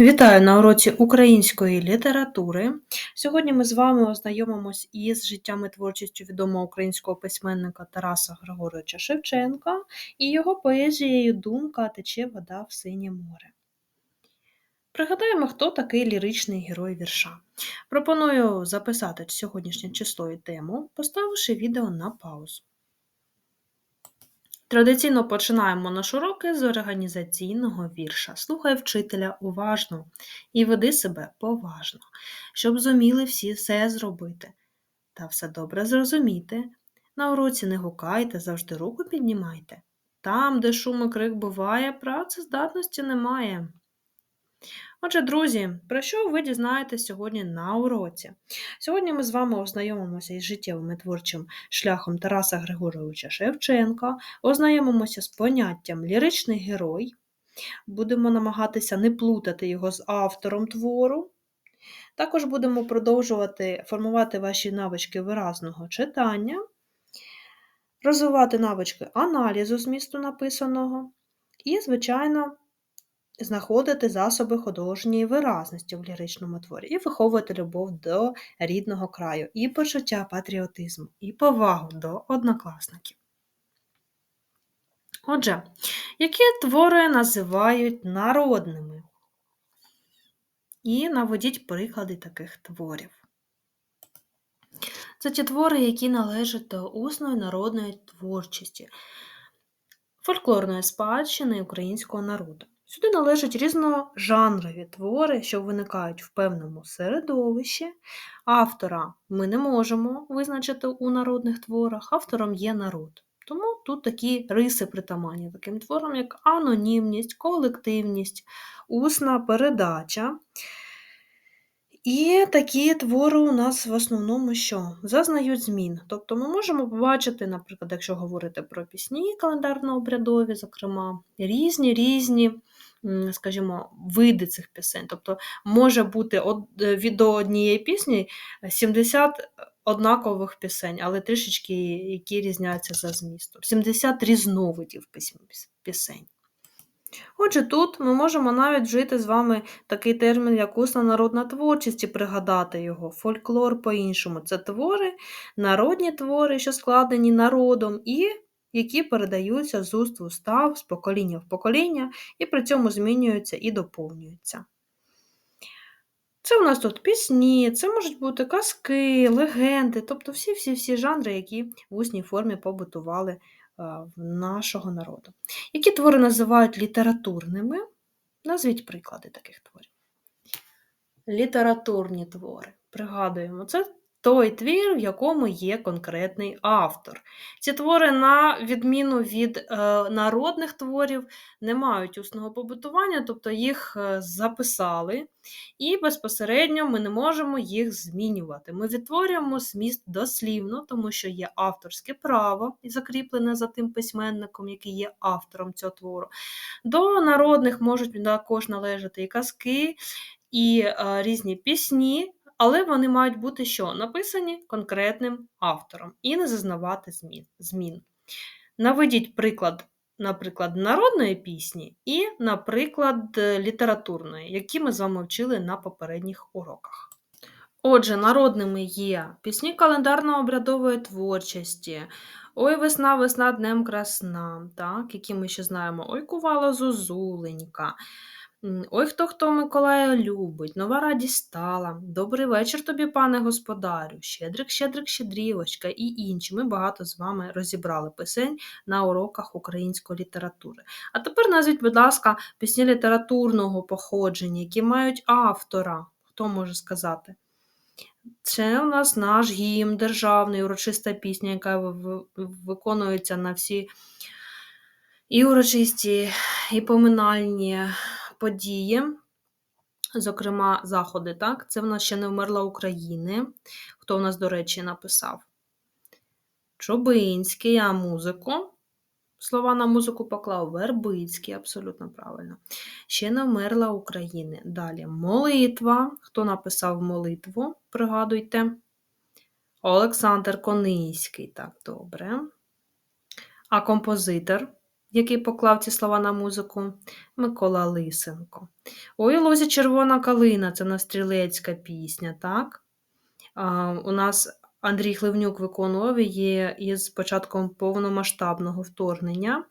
Вітаю на уроці української літератури. Сьогодні ми з вами ознайомимось із життям і творчістю відомого українського письменника Тараса Григоровича Шевченка і його поезією Думка тече вода в синє море. Пригадаємо, хто такий ліричний герой вірша. Пропоную записати сьогоднішнє число і тему, поставивши відео на паузу. Традиційно починаємо наш уроки з організаційного вірша. Слухай вчителя уважно і веди себе поважно, щоб зуміли всі все зробити. Та все добре зрозуміти. На уроці не гукайте, завжди руку піднімайте. Там, де шум і крик буває, працездатності немає. Отже, друзі, про що ви дізнаєтесь сьогодні на уроці? Сьогодні ми з вами ознайомимося із життєвим і творчим шляхом Тараса Григоровича Шевченка, ознайомимося з поняттям ліричний герой, будемо намагатися не плутати його з автором твору. Також будемо продовжувати формувати ваші навички виразного читання, розвивати навички аналізу змісту написаного і, звичайно, знаходити засоби художньої виразності в ліричному творі і виховувати любов до рідного краю, і почуття патріотизму, і повагу до однокласників. Отже, які твори називають народними? І наведіть приклади таких творів. Це ті твори, які належать до усної народної творчості, фольклорної спадщини українського народу. Сюди належать різножанрові твори, що виникають в певному середовищі. Автора ми не можемо визначити у народних творах, автором є народ. Тому тут такі риси притаманні таким творам, як анонімність, колективність, усна передача. І такі твори у нас в основному що? Зазнають змін. Тобто ми можемо побачити, наприклад, якщо говорити про пісні календарно-обрядові, зокрема, різні різні, скажімо, види цих пісень. Тобто може бути від однієї пісні 70 однакових пісень, але трішечки які різняться за змістом. 70 різновидів пісень. Отже, тут ми можемо навіть вжити з вами такий термін, як усна народна творчість і пригадати його. Фольклор по-іншому. Це твори, народні твори, що складені народом, і які передаються з уст в устав, з покоління в покоління, і при цьому змінюються і доповнюються. Це у нас тут пісні, це можуть бути казки, легенди, тобто всі-всі-всі жанри, які в усній формі побутували в нашого народу. Які твори називають літературними? Назвіть приклади таких творів. Літературні твори. Пригадуємо, це той твір, в якому є конкретний автор. Ці твори, на відміну від е, народних творів, не мають усного побутування, тобто їх е, записали, і безпосередньо ми не можемо їх змінювати. Ми відтворюємо зміст дослівно, тому що є авторське право, і закріплене за тим письменником, який є автором цього твору. До народних можуть також належати і казки, і е, різні пісні але вони мають бути що? Написані конкретним автором і не зазнавати змін. Наведіть приклад, наприклад, народної пісні і, наприклад, літературної, які ми з вами вчили на попередніх уроках. Отже, народними є пісні календарно-обрядової творчості. Ой, весна, весна днем красна, так, які ми ще знаємо, Ой, кувала зозуленька. Ой хто хто Миколая любить, нова радість стала. Добрий вечір тобі, пане господарю, щедрик, щедрик, щедрівочка і інші. Ми багато з вами розібрали пісень на уроках української літератури. А тепер назвіть, будь ласка, пісні літературного походження, які мають автора. Хто може сказати? Це у нас наш гімн, державний, урочиста пісня, яка виконується на всі і урочисті, і поминальні події, зокрема, заходи, так? Це в нас ще не вмерла України. Хто у нас, до речі, написав? Чобинський, а музику. Слова на музику поклав Вербицький, абсолютно правильно. Ще не вмерла України. Далі молитва. Хто написав молитву? Пригадуйте. Олександр Кониський, так, добре. А композитор який поклав ці слова на музику? Микола Лисенко. Ой, лозі червона калина це настрілецька пісня, так? А, У нас Андрій Хливнюк виконував її із початком повномасштабного вторгнення.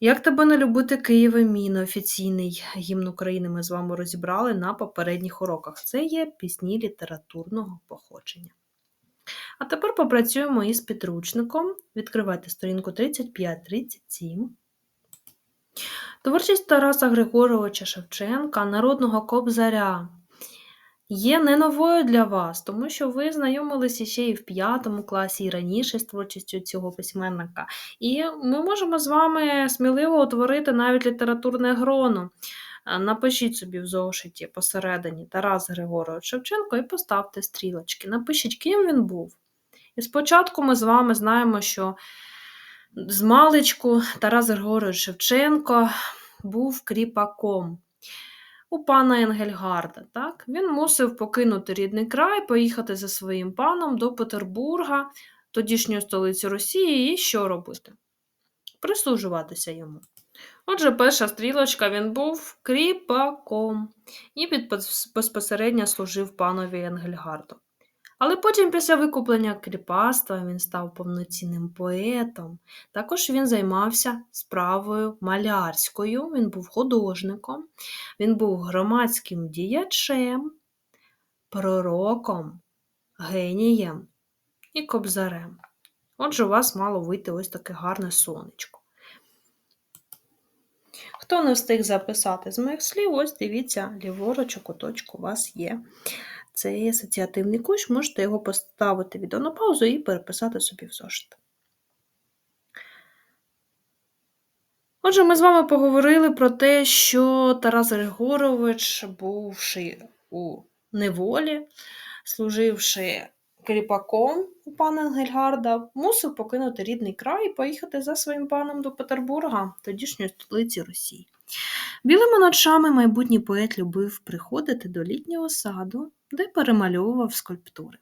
Як тебе не любити Києве, мій неофіційний гімн України ми з вами розібрали на попередніх уроках. Це є пісні літературного походження. А тепер попрацюємо із підручником. Відкривайте сторінку 35-37. Творчість Тараса Григоровича Шевченка, народного кобзаря, є не новою для вас, тому що ви знайомилися ще і в 5 класі, і раніше з творчістю цього письменника. І ми можемо з вами сміливо утворити навіть літературне гроно. Напишіть собі в зошиті посередині Тарас Григорович Шевченко і поставте стрілочки. Напишіть, ким він був. І спочатку ми з вами знаємо, що з маличку Тарас Григорович Шевченко був кріпаком у пана Енгельгарда. Так? Він мусив покинути рідний край, поїхати за своїм паном до Петербурга, тодішньої столиці Росії, і що робити? Прислужуватися йому. Отже, перша стрілочка він був кріпаком і безпосередньо служив панові Енгельгарду. Але потім, після викуплення кріпацтва, він став повноцінним поетом. Також він займався справою малярською, він був художником, він був громадським діячем, пророком, генієм і кобзарем. Отже, у вас мало вийти ось таке гарне сонечко. Хто не встиг записати з моїх слів, ось дивіться, ліворуч у куточку у вас є цей асоціативний кущ, можете його поставити відео на паузу і переписати собі в зошит. Отже, ми з вами поговорили про те, що Тарас Григорович, бувши у неволі, служивши кріпаком у пана Енгельгарда, мусив покинути рідний край і поїхати за своїм паном до Петербурга, тодішньої столиці Росії. Білими ночами майбутній поет любив приходити до літнього саду, де перемальовував скульптури.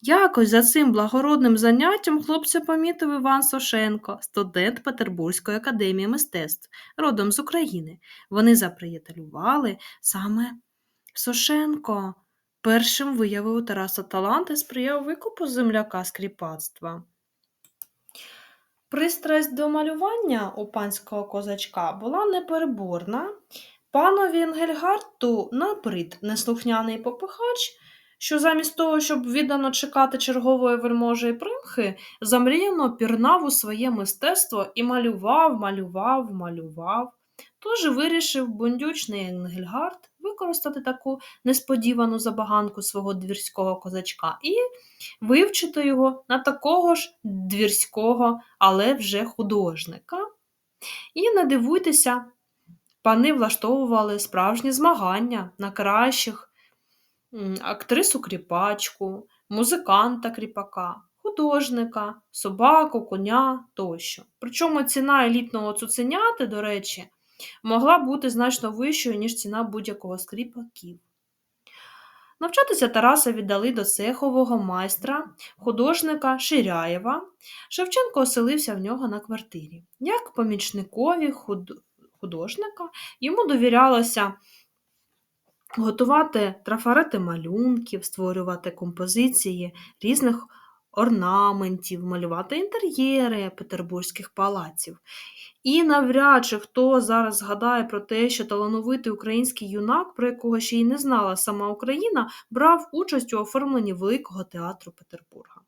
Якось за цим благородним заняттям хлопця помітив Іван Сошенко, студент Петербурзької академії мистецтв, родом з України. Вони заприятелювали саме Сошенко. Першим виявив Тараса талант і сприяв викупу земляка з кріпацтва. Пристрасть до малювання у панського козачка була непереборна. Панові Енгельгарту набрид неслухняний попихач, що замість того, щоб віддано чекати чергової вельможі примхи, замріяно пірнав у своє мистецтво і малював, малював, малював. Тож вирішив бундючний Енгельгард використати таку несподівану забаганку свого двірського козачка і вивчити його на такого ж двірського, але вже художника. І не дивуйтеся, пани влаштовували справжні змагання на кращих актрису кріпачку, музиканта кріпака, художника, собаку, коня тощо. Причому ціна елітного цуценяти, до речі, могла бути значно вищою, ніж ціна будь-якого з кріпаків. Навчатися Тараса віддали до цехового майстра, художника Ширяєва. Шевченко оселився в нього на квартирі. Як помічникові художника йому довірялося готувати трафарети малюнків, створювати композиції різних орнаментів, малювати інтер'єри петербурзьких палаців. І навряд чи хто зараз згадає про те, що талановитий український юнак, про якого ще й не знала сама Україна, брав участь у оформленні Великого театру Петербурга.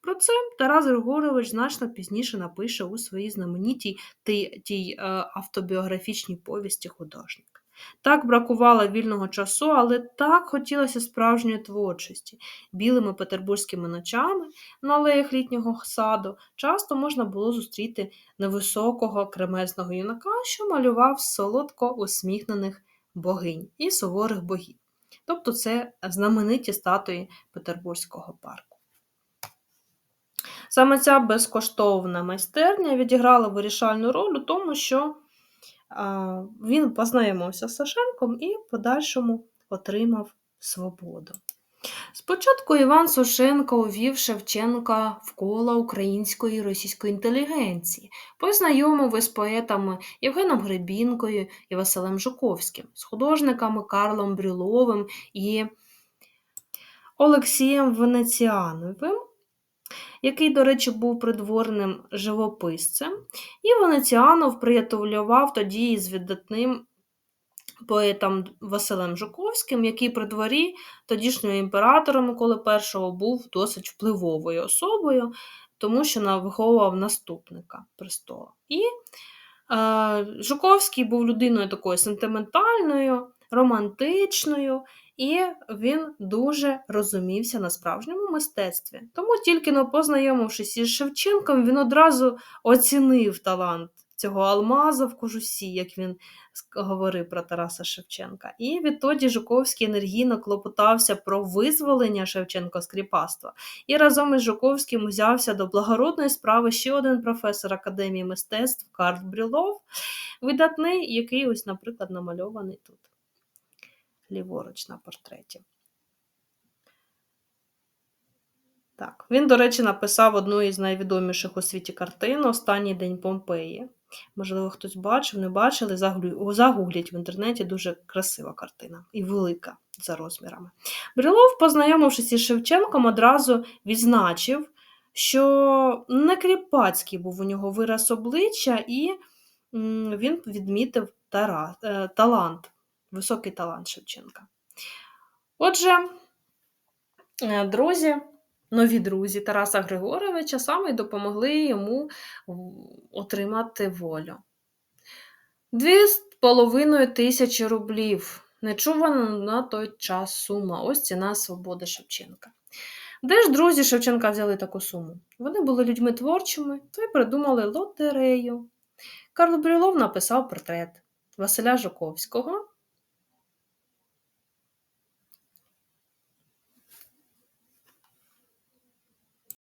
Про це Тарас Григорович значно пізніше напише у своїй знаменитій тій, тій е, автобіографічній повісті художник. Так бракувало вільного часу, але так хотілося справжньої творчості. Білими петербурзькими ночами на алеях літнього саду часто можна було зустріти невисокого кремезного юнака, що малював солодко усміхнених богинь і суворих богів. Тобто це знамениті статуї Петербурзького парку. Саме ця безкоштовна майстерня відіграла вирішальну роль у тому, що він познайомився з Сашенком і в подальшому отримав свободу. Спочатку Іван Сушенко увів Шевченка в коло української і російської інтелігенції, познайомив із поетами Євгеном Гребінкою і Василем Жуковським, з художниками Карлом Брюловим і Олексієм Венеціановим, який, до речі, був придворним живописцем, і Венеціанов приятелював тоді із видатним поетом Василем Жуковським, який при дворі тодішнього імператора Миколи І був досить впливовою особою, тому що виховував наступника престола. І е, Жуковський був людиною такою сентиментальною, романтичною, і він дуже розумівся на справжньому мистецтві. Тому тільки но познайомившись із Шевченком, він одразу оцінив талант цього алмаза в кожусі, як він говорив про Тараса Шевченка. І відтоді Жуковський енергійно клопотався про визволення Шевченка з кріпацтва. І разом із Жуковським узявся до благородної справи ще один професор Академії мистецтв Карл Брюлов, видатний, який ось, наприклад, намальований тут ліворуч на портреті. Так, він, до речі, написав одну із найвідоміших у світі картин Останній день Помпеї. Можливо, хтось бачив, не бачили, загугліть в інтернеті дуже красива картина і велика за розмірами. Брюлов, познайомившись із Шевченком, одразу відзначив, що не кріпацький був у нього вираз обличчя, і він відмітив е, талант, високий талант Шевченка. Отже, е, друзі, нові друзі Тараса Григоровича саме допомогли йому отримати волю. Дві з половиною тисячі рублів. Нечувана на той час сума. Ось ціна свободи Шевченка. Де ж друзі Шевченка взяли таку суму? Вони були людьми творчими, то й придумали лотерею. Карл Брюлов написав портрет Василя Жуковського,